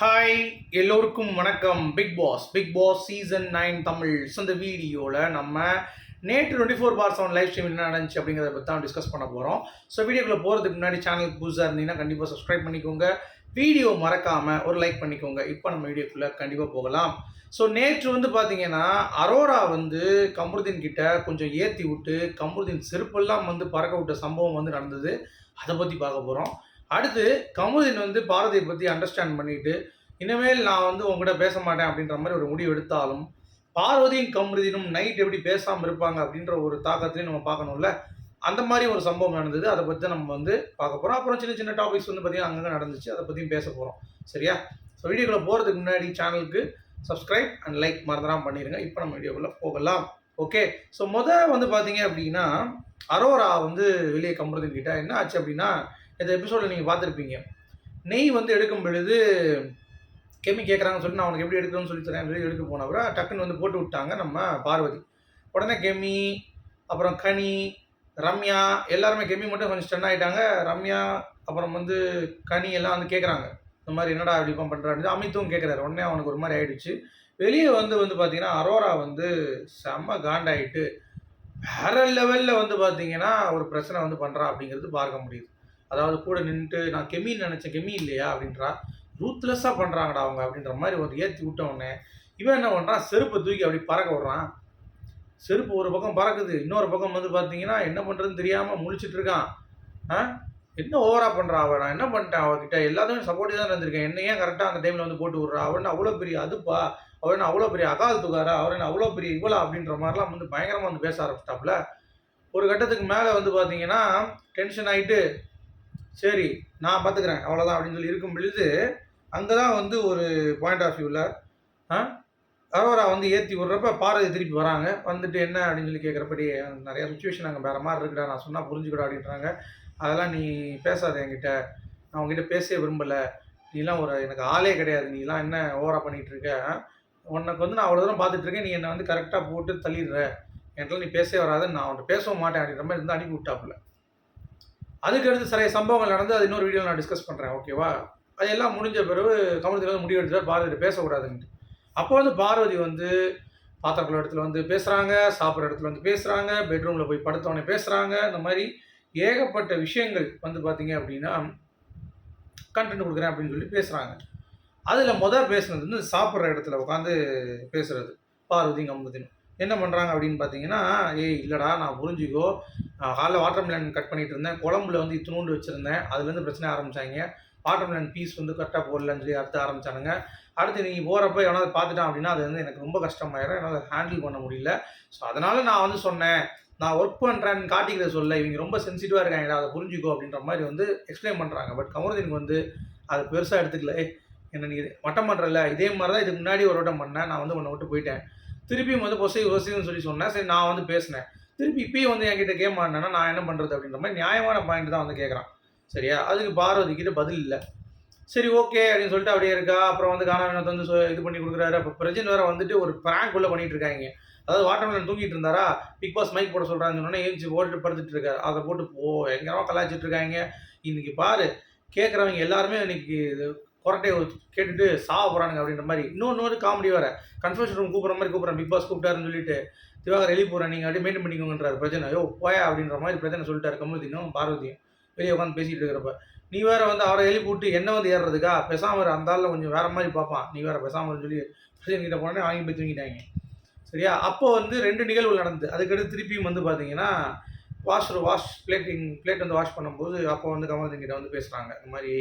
Hi எல்லோருக்கும் வணக்கம். Big boss big boss season nine Tamil. இந்த வீடியோவில் நம்ம நேற்று twenty four by seven live stream என்ன நடந்துச்சு அப்படிங்கிறத பற்றி தான் டிஸ்கஸ் பண்ண போகிறோம் ஸோ வீடியோக்குள்ளே போகிறதுக்கு முன்னாடி சேனலுக்கு புதுசாக இருந்தீங்கன்னா கண்டிப்பாக சப்ஸ்கிரைப் பண்ணிக்கோங்க. வீடியோ மறக்காமல் ஒரு லைக் பண்ணிக்கோங்க. இப்போ நம்ம வீடியோக்குள்ளே கண்டிப்பாக போகலாம். ஸோ நேற்று வந்து பார்த்தீங்கன்னா அரோரா வந்து கமருதீன் கிட்ட கொஞ்சம் ஏற்றி விட்டு கமருதீன் செருப்பெல்லாம் வந்து பறக்க விட்ட சம்பவம் வந்து நடந்தது. அதை பற்றி பார்க்க போகிறோம் அடுத்து கமுதின் வந்து பாரதியை பற்றி அண்டர்ஸ்டாண்ட் பண்ணிட்டு இனிமேல் நான் வந்து உங்ககிட்ட பேச மாட்டேன் அப்படின்ற மாதிரி ஒரு முடிவு எடுத்தாலும் பார்வதியும் கமருதீனும் நைட் எப்படி பேசாமல் இருப்பாங்க அப்படின்ற ஒரு தாக்கத்திலையும் நம்ம பார்க்கணும்ல? அந்த மாதிரி ஒரு சம்பவம் நடந்தது. அதை பற்றி நம்ம வந்து பார்க்க போகிறோம் அப்புறம் சின்ன சின்ன டாபிக்ஸ் வந்து பார்த்தீங்கன்னா அங்கங்கே நடந்துச்சு. அதை பற்றியும் பேச போகிறோம் சரியா? ஸோ வீடியோக்குள்ளே போகிறதுக்கு முன்னாடி சேனலுக்கு சப்ஸ்கிரைப் அண்ட் லைக் மறந்துடாமல் பண்ணிடுங்க இப்போ நம்ம வீடியோக்குள்ளே போகலாம். ஓகே ஸோ முதல் வந்து பார்த்தீங்க அப்படின்னா அரோரா வந்து வெளியே கம்புறதுன்னு கிட்ட என்ன ஆச்சு அப்படின்னா இந்த எபிசோடில் நீங்கள் பார்த்துருப்பீங்க. நெய் வந்து எடுக்கும் பொழுது கெமி கேட்குறாங்கன்னு சொல்லி நான் அவனுக்கு எப்படி எடுக்கணும்னு சொல்லி தரேன் சொல்லி எடுக்க போனவரை டக்குன்னு வந்து போட்டு விட்டாங்க நம்ம பார்வதி. உடனே கெமி அப்புறம் கனி ரம்யா எல்லாருமே கெமி மட்டும் கொஞ்சம் ஸ்டன் ஆகிட்டாங்க ரம்யா அப்புறம் வந்து கனி எல்லாம் வந்து கேட்குறாங்க இந்த மாதிரி என்னடா இப்படி பண்ணுறான்னு அமித்தும் கேட்குறாரு உடனே அவனுக்கு ஒரு மாதிரி ஆயிடுச்சு. வெளியே வந்து வந்து பார்த்தீங்கன்னா அரோரா வந்து செம்ம காண்டாயிட்டு வேற லெவலில் வந்து பார்த்தீங்கன்னா ஒரு பிரச்சனை வந்து பண்ணுறா அப்படிங்கிறது பார்க்க முடியுது. அதாவது கூட நின்றுட்டு நான் கெமின்னு நினச்சேன் கெமி இல்லையா அப்படின்றா. ரூத்லெஸ்ஸாக பண்ணுறாங்கடா அவங்க அப்படின்ற மாதிரி ஒரு ஏற்றி விட்ட உடனே இவன் என்ன பண்ணுறான் செருப்பை தூக்கி அப்படி பறக்க விட்றான். செருப்பு ஒரு பக்கம் பறக்குது இன்னொரு பக்கம் வந்து பார்த்தீங்கன்னா என்ன பண்ணுறதுன்னு தெரியாமல் முழிச்சிட்டு இருக்கான். ஆ? என்ன ஓவரா பண்ணுறா அவன்? நான் என்ன பண்ணிட்டேன் அவகிட்ட? எல்லாத்தையும் சப்போர்ட்டிவ் தான் இருந்திருக்கேன். என்ன ஏன் கரெக்டாக அந்த டைமில் வந்து போட்டு விட்றா. அவன் அவ்வளோ பெரிய அதுப்பா? அவன் அவ்வளோ பெரிய அகால் துகாரா அவன் அவ்வளோ பெரிய இவ்வளோ அப்படின்ற மாதிரிலாம் வந்து பயங்கரமாக வந்து பேச ஆரம்பிச்சிட்டாப்புல. ஒரு கட்டத்துக்கு மேலே வந்து பார்த்தீங்கன்னா டென்ஷன் ஆகிட்டு சரி நான் பார்த்துக்கிறேன் அவ்வளோதான் அப்படின்னு சொல்லி இருக்கும் பொழுது அங்கே தான் வந்து ஒரு பாயிண்ட் ஆஃப் வியூவில் ஆ அரோரா வந்து ஏற்றி விட்றப்ப பாரதி திருப்பி வராங்க. வந்துட்டு என்ன அப்படின்னு சொல்லி கேட்குறப்படி நிறைய சுச்சுவேஷன் அங்கே வேறு மாதிரி இருக்குடா நான் சொன்னால் புரிஞ்சுக்கடா அப்படின்றாங்க. அதெல்லாம் நீ பேசாத என்கிட்ட. நான் உங்ககிட்ட பேசவே விரும்பலை. நீலாம் ஒரு எனக்கு ஆளே கிடையாது. நீலாம் என்ன ஓவரா பண்ணிகிட்டு இருக்க? உனக்கு வந்து நான் அவ்வளோ தூரம் பார்த்துட்ருக்கேன் நீ என்னை வந்து கரெக்டாக போட்டு தள்ளிடுற. என்கிட்ட நீ பேசவே வராத. நான் அவன்கிட்ட பேசவும் மாட்டேன் அப்படின்ற மாதிரி இருந்து அனுப்பி விட்டாப்புல. அதுக்கு அடுத்து சில சம்பவங்கள் நடந்து அது இன்னொரு வீடியோவில் நான் டிஸ்கஸ் பண்ணுறேன் ஓகேவா அதெல்லாம் முடிஞ்ச பிறகு கமலத்தில் வந்து முடிவு எடுத்துட்டு பார்வதி பேசக்கூடாதுன்ட்டு அப்போ வந்து பார்வதி வந்து பாத்திரக்குள்ள இடத்துல வந்து பேசுகிறாங்க சாப்பிட்ற இடத்துல வந்து பேசுகிறாங்க பெட்ரூமில் போய் படுத்தவொடனே பேசுகிறாங்க இந்த மாதிரி ஏகப்பட்ட விஷயங்கள் வந்து பார்த்தீங்க அப்படின்னா கண்டென்ட் கொடுக்குறேன் அப்படின்னு சொல்லி பேசுகிறாங்க அதில் மொதல் பேசுனது வந்து சாப்பிட்ற இடத்துல உட்காந்து பேசுகிறது பார்வதி கம்பத்தினும் என்ன பண்ணுறாங்க அப்படின்னு பார்த்தீங்கன்னா ஏய் இல்லைடா நான் புரிஞ்சுக்கோ காலைல வாட்டர் மிலன் கட் பண்ணிட்டு இருந்தேன். குழம்புல வந்து இத்தினூண்டு வச்சுருந்தேன். அதுலேருந்து பிரச்சனை ஆரம்பிச்சாங்க. வாட்டர் மிலன் பீஸ் வந்து கரெக்டாக போடலன்னு சொல்லி அடுத்து ஆரம்பிச்சானுங்க. அடுத்து நீங்கள் போகிறப்ப எவனாவது பார்த்துட்டான் அப்படின்னா அது வந்து எனக்கு ரொம்ப கஷ்டமாயிடும் என்னால் ஹேண்டில் பண்ண முடியல. ஸோ அதனால் நான் வந்து சொன்னேன். நான் ஒர்க் பண்ணுறேன்னு காட்டிக்கிறத சொல்ல. இவங்க ரொம்ப சென்சிட்டிவாக இருக்காங்கடா அதை புரிஞ்சுக்கோ அப்படின்ற மாதிரி வந்து எக்ஸ்பிளைன் பண்ணுறாங்க பட் கமருதீனுக்கு வந்து அது பெருசாக எடுத்துக்கல. என்ன நீ வட்டம் பண்ணுறல இதே மாதிரி தான் இதுக்கு முன்னாடி ஒரு வட்டம் பண்ணேன். நான் வந்து உன்னை விட்டு போயிட்டேன். திருப்பியும் வந்து பொசை ஒசைன்னு சொல்லி சொன்னேன். சரி நான் வந்து பேசினேன். திருப்பி இப்பயும் வந்து என்கிட்ட கேம் ஆடினா நான் என்ன பண்ணுறது அப்படின்ற மாதிரி நியாயமான பாயிண்ட் தான் வந்து கேட்குறான் சரியா? அதுக்கு பார்வதி கிட்ட பதில் இல்லை. சரி ஓகே அப்படின்னு சொல்லிட்டு அப்படியே இருக்கா. அப்புறம் வந்து கானா வினோத் வந்து சொ- இது பண்ணி கொடுக்குறாரு. அப்போ பிரஜன் வேற வந்துட்டு ஒரு பிராங்க் உள்ள பண்ணிட்டு இருக்காங்க. அதாவது வாட்டர்மேலன் தூங்கிட்டு இருந்தாரா? பிக் பாஸ் மைக் போட சொல்கிறாங்கன்னு சொன்னோன்னே ஏஞ்சி போட்டு படுத்துட்டு இருக்காரு. அதை போட்டு போ எங்கேயாவது கலாய்ச்சிட்டு இருக்காங்க. இன்னைக்கு பாரு கேட்குறவங்க எல்லாருமே இன்னைக்கு இது கொரட்டையை கேட்டுட்டு சாவ போகிறானுங்க அப்படின்ற மாதிரி. இன்னொன்று ஒரு காமெடி வேற. கன்ஃபர்ஷன் ரூம் கூப்பிட்ற மாதிரி கூப்பிட்றேன். பிக் பாஸ் கூப்பிட்டாருன்னு சொல்லிட்டு திவாகர் எழுதி போகிறேன் நீங்கள் அப்படியே மெயின்டைன் பண்ணிக்கோங்கன்றார் பிரச்சனை ஐயோ போயா அப்படின்ற மாதிரி பிரச்சனை சொல்லிட்டாரு. கமலுதீனும் பார்வதியும். வெளியே உட்காந்து பேசிட்டு இருக்கிறப்ப நீ வேற வந்து அவரை எழுப்பி விட்டு என்ன வந்து ஏறுறதுக்கா? பேசாம அந்த ஆளில் கொஞ்சம் வேற மாதிரி பார்ப்பான். நீ வேற பேசாம சொல்லி பிரச்சனை கிட்ட போனே வாங்கி போய் தூங்கிட்டாங்க. சரியா? அப்போ வந்து ரெண்டு நிகழ்வுகள் நடந்து அதுக்கடுத்து திருப்பியும் வந்து பார்த்தீங்கன்னா வாஷ் வாஷ் பிளேட்டிங் பிளேட் வந்து வாஷ் பண்ணும்போது அப்போ வந்து கமலுதீன் கிட்ட வந்து பேசுகிறாங்க இந்த மாதிரி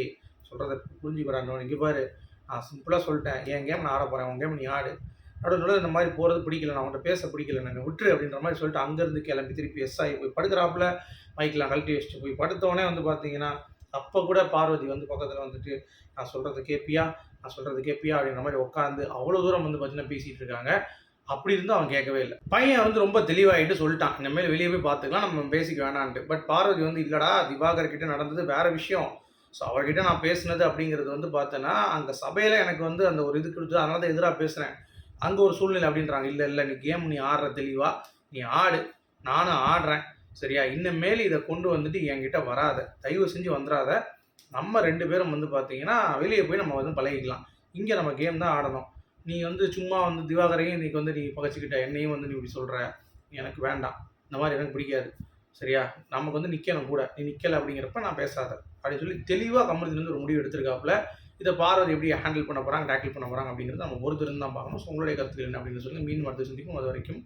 சொல்கிறத புரிஞ்சுக்கிறாங்க இங்கே பாரு. நான் சிம்பிளாக சொல்லிட்டேன். என் கேம் நான் ஆட போகிறேன் உன் கேம் நீ ஆடு. நடுவில் இந்த மாதிரி போகிறது பிடிக்கல. நான் உன்கிட்ட பேச பிடிக்கல. நான் விட்டுரு அப்படின்ற மாதிரி சொல்லிட்டு அங்கேருந்து கிளம்பி திருப்பி எஸ் ஆகி போய் படுக்கிறாப்புல. மைக்கெலாம் கழட்டி வச்சுட்டு போய் படுத்தவொடனே வந்து பார்த்தீங்கன்னா அப்போ கூட பார்வதி வந்து பக்கத்தில் வந்துட்டு நான் சொல்கிறது கேப்பியா? நான் சொல்கிறது கேப்பியா? அப்படின்ற மாதிரி உட்காந்து அவ்வளோ தூரம் வந்து பார்த்தீங்கன்னா பேசிகிட்டு இருக்காங்க. அப்படி இருந்தும் அவன் கேட்கவே இல்லை. பையன் வந்து ரொம்ப தெளிவாகிட்டு சொல்லிட்டான். இனிமேல் வெளியே போய் பார்த்துக்கலாம். நம்ம பேசிக்க வேணான்ட்டு. பட் பார்வதி வந்து இல்லைடா திவாகர் கிட்டே நடந்தது வேறு விஷயம். ஸோ அவர்கிட்ட நான் பேசினது அப்படிங்கிறது வந்து பார்த்தேன்னா அங்கே சபையில் எனக்கு வந்து அந்த ஒரு இது கொடுத்து அதனால தான் எதிராக பேசுகிறேன் அங்கே ஒரு சூழ்நிலை அப்படின்றாங்க. இல்லை இல்லை நீ கேம் நீ ஆடுற தெளிவாக நீ ஆடு. நானும் ஆடுறேன். சரியா? இன்னமேல் இதை கொண்டு வந்துட்டு என்கிட்ட வராத. தயவு செஞ்சு வந்துடாத நம்ம ரெண்டு பேரும் வந்து பார்த்தீங்கன்னா வெளியே போய் நம்ம வந்து பழகிக்கலாம். இங்கே நம்ம கேம் தான் ஆடணும். நீ வந்து சும்மா வந்து திவாகரையும் இன்றைக்கி வந்து நீ பகச்சிக்கிட்ட. என்னையும் வந்து நீ இப்படி சொல்கிற எனக்கு வேண்டாம். இந்த மாதிரி எனக்கு பிடிக்காது. சரியா? நமக்கு வந்து நிற்கணும் கூட. நீ நிற்கலை அப்படிங்கிறப்ப நான் பேசாத. அப்படின்னு சொல்லி தெளிவாக கமலத்திலேருந்து ஒரு முடிவு எடுத்திருக்காப்புல. இதை பார்வதி எப்படி ஹேண்டில் பண்ண போகிறாங்க டேக்கிள் பண்ண போகிறாங்க அப்படிங்கிறது நம்ம ஒருத்தர் தான் பார்க்கணும். ஸோ உங்களுடைய கருத்துக்கள் என்ன அப்படின்னு சொல்லி மீன் மருத்துவ சந்திக்கும் அது வரைக்கும்